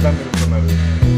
1999.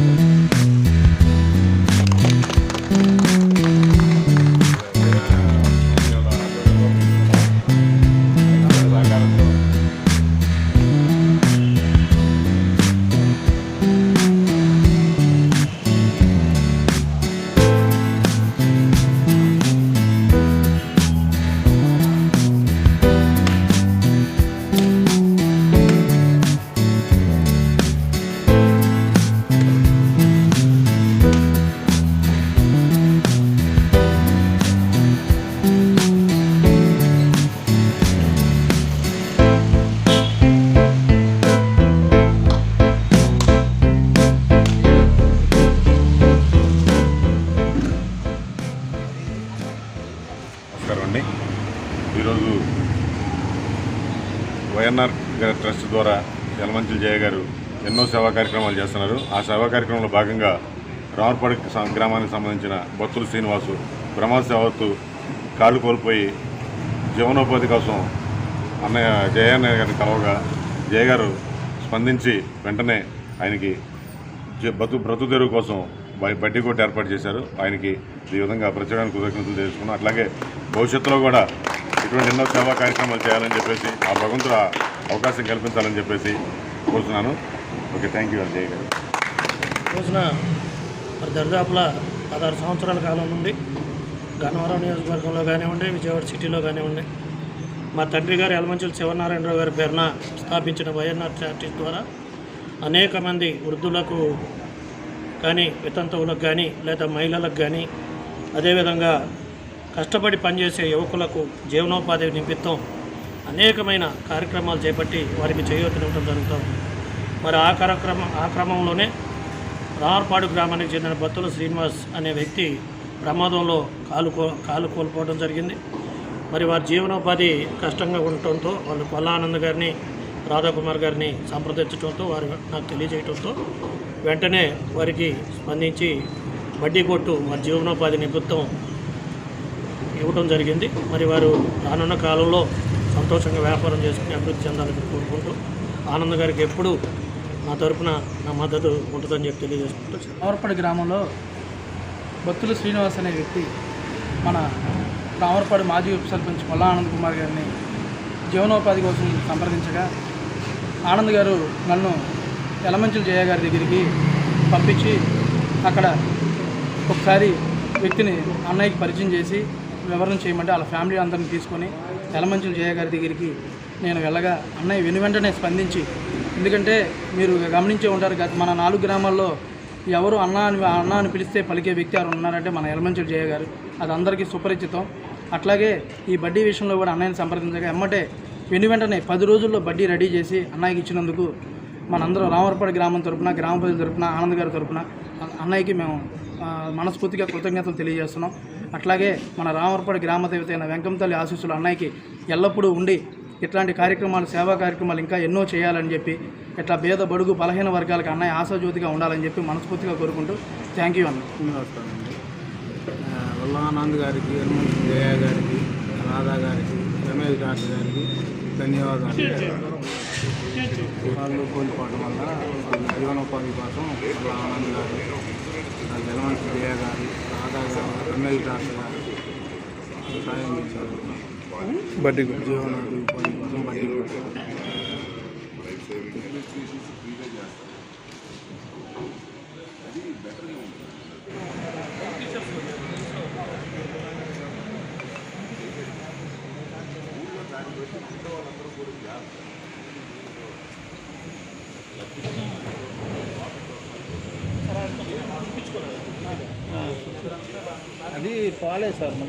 నమస్కారం అండి. ఈరోజు వైఎన్ఆర్ ట్రస్ట్ ద్వారా యలమంచుల జయ గారు ఎన్నో సేవా కార్యక్రమాలు చేస్తున్నారు. ఆ సేవా కార్యక్రమంలో భాగంగా రామర్పాడు గ్రామానికి సంబంధించిన భక్తులు శ్రీనివాసు ప్రమాద సేవతు కాళ్ళు కోల్పోయి జీవనోపాధి కోసం అన్నయ్య జయ అన్నయ్య గారిని కలవగా జయ గారు స్పందించి వెంటనే ఆయనకి బతు బ్రతు తెరువు కోసం బడ్డీ కోట ఏర్పాటు చేశారు. ఆయనకి ఈ విధంగా ప్రత్యేకానికి కృతజ్ఞతలు తెలుసుకున్నాం. అట్లాగే భవిష్యత్తులో కూడా ఇటువంటి ఎన్నో సేవా కార్యక్రమాలు చేయాలని చెప్పేసి ఆ భగవంతుడు అవకాశం కల్పించాలని చెప్పేసి కోరుతున్నాను. ఓకే థ్యాంక్ యూ అజయ్ గారు రోజున మరి దరిదాపుల పదహారు సంవత్సరాల కాలం నుండి గన్నవరం నియోజకవర్గంలో కానివ్వండి విజయవాడ సిటీలో కానివ్వండి మా తండ్రి గారు యలమంచుల శివనారాయణరావు గారి పేరున స్థాపించిన వైఎన్ఆర్ చార్టీ ద్వారా అనేక మంది వృద్ధులకు కానీ వితంతువులకు కానీ లేదా మహిళలకు కానీ అదేవిధంగా కష్టపడి పనిచేసే యువకులకు జీవనోపాధి నిమిత్తం అనేకమైన కార్యక్రమాలు చేపట్టి వారికి చేయూతనివ్వడం జరుగుతుంది. మరి ఆ కార్యక్రమం ఆ క్రమంలోనే రావర్పాడు గ్రామానికి చెందిన బత్తుల శ్రీనివాస్ అనే వ్యక్తి ప్రమాదంలో కాలు కో కాలు కోల్పోవడం జరిగింది. మరి వారి జీవనోపాధి కష్టంగా ఉండటంతో వాళ్ళు కొల్లానంద్ గారిని రాధాకుమార్ గారిని సంప్రదించడంతో వారు నాకు తెలియజేయడంతో వెంటనే వారికి స్పందించి వడ్డీ కొట్టు వారి జీవనోపాధి నిమిత్తం ఇవ్వడం జరిగింది. మరి వారు రానున్న కాలంలో సంతోషంగా వ్యాపారం చేసుకుని అభివృద్ధి చెందాలని కోరుకుంటూ ఆనంద్ గారికి ఎప్పుడూ నా తరపున నా మద్దతు ఉంటుందని చెప్పి తెలియజేసుకుంటూ రామర్పడి గ్రామంలో భక్తులు శ్రీనివాస్ అనే వ్యక్తి మన రామరపాడు మాజీ ఉప సర్పంచ్ కొల్లా ఆనంద్ కుమార్ గారిని జీవనోపాధి కోసం సంప్రదించగా ఆనంద్ గారు నన్ను ఎలమంచుల జయ గారి దగ్గరికి పంపించి అక్కడ ఒకసారి వ్యక్తిని అన్నయ్యకి పరిచయం చేసి వివరణ చేయమంటే వాళ్ళ ఫ్యామిలీ అందరిని తీసుకొని యలమంచుల జయ గారి దగ్గరికి నేను వెళ్ళగా అన్నయ్య వెను వెంటనే స్పందించి. ఎందుకంటే మీరు గమనించే ఉంటారు గత మన నాలుగు గ్రామాల్లో ఎవరు అన్న అని అన్న అని పిలిస్తే పలికే వ్యక్తి ఎవరు ఉన్నారంటే మన ఎలమంచులు జయ గారు. అది అందరికీ సుపరిచితం. అట్లాగే ఈ బడ్డీ విషయంలో కూడా అన్నయ్యని సంప్రదించగా ఎమ్మటే వెను వెంటనే పది రోజుల్లో బడ్డీ రెడీ చేసి అన్నయ్యకి ఇచ్చినందుకు మనందరం రామరపాడి గ్రామం తరపున గ్రామ ప్రజల తరపున ఆనంద్ గారి తరపున అన్నయ్యకి మేము మనస్ఫూర్తిగా కృతజ్ఞతలు తెలియజేస్తున్నాం. అట్లాగే మన రామవరపాడు గ్రామ దేవత అయిన వెంకంతల్లి ఆశీస్సులు అన్నయ్యకి ఎల్లప్పుడూ ఉండి ఇట్లాంటి కార్యక్రమాలు సేవా కార్యక్రమాలు ఇంకా ఎన్నో చేయాలని చెప్పి ఇట్లా భేద బడుగు బలహీన వర్గాలకు అన్నయ్య ఆశాజ్యోతిగా ఉండాలని చెప్పి మనస్ఫూర్తిగా కోరుకుంటూ థ్యాంక్ యూ అన్న. వల్లానంద్ గారికి జయ గారికి రాధా గారికి రమేష్ గారి గారికి ధన్యవాదాలు. వాళ్ళు కోల్పోవడం వల్ల జీవనోపాధి కోసం వల్లానంద్ గారు హనుమంతు జయ గారు రాధా గారు రమేష్ డాక్టర్ గారు సాయం చేశారు బడ్డీ జీవనోపాధి కోసం బడ్డీ కొట్టారు అది పాలే సార్ మన